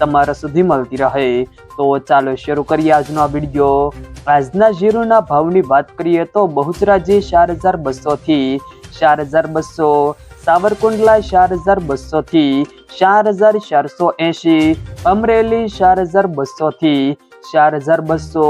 તમારા સુધી મળતી રહે. તો ચાલો શરૂ કરીએ આજનો આ વીડિયો આજના જીરુના ભાવની વાત કરીએ તો બહુચરાજી ચાર હજાર બસોથી ચાર હજાર બસો, સાવરકુંડલા ચાર હજાર બસોથી ચાર હજાર ચારસો એંશી, અમરેલી ચાર હજાર બસોથી ચાર હજાર બસો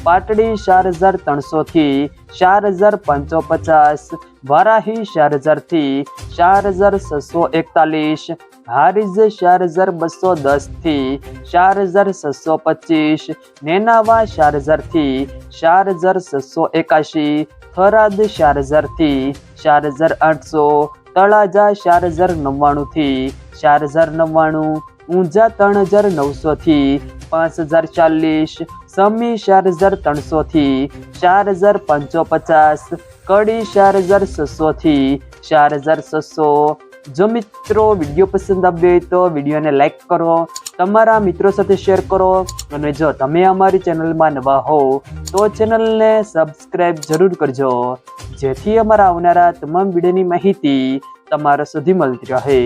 પાટડી ચાર હજાર ત્રણસોથી ચાર હજાર પાંચસો પચાસ વારાહી ચાર હજારથી ચાર હજાર છસો એકતાલીસ હારીજ ચાર હજાર બસો દસથી ચાર હજાર છસો પચીસ નેનાવા ચાર હજારથી ચાર હજાર છસો એકાશી થરાદ ચાર હજારથી ચાર હજાર આઠસો તળાજા ચાર હજાર નવ્વાણુંથી ચાર હજાર નવ્વાણું ઊંઝા ત્રણ હજાર નવસોથી પાંચ હજાર ચાલીસ સમી ચાર હજાર ત્રણસોથી ચાર હજાર પાંચસો પચાસ, કડી ચાર હજાર છસોથી ચાર હજાર છસો. જો મિત્રો વીડિયો પસંદ આવ્યો હોય તો વિડીયોને લાઈક કરો, તમારા મિત્રો સાથે શેર કરો અને જો તમે અમારી ચેનલમાં નવા હો, તો ચેનલને સબસ્ક્રાઈબ જરૂર કરજો, જેથી અમારા આવનારા તમામ વિડીયોની માહિતી તમારા સુધી મળતી રહે.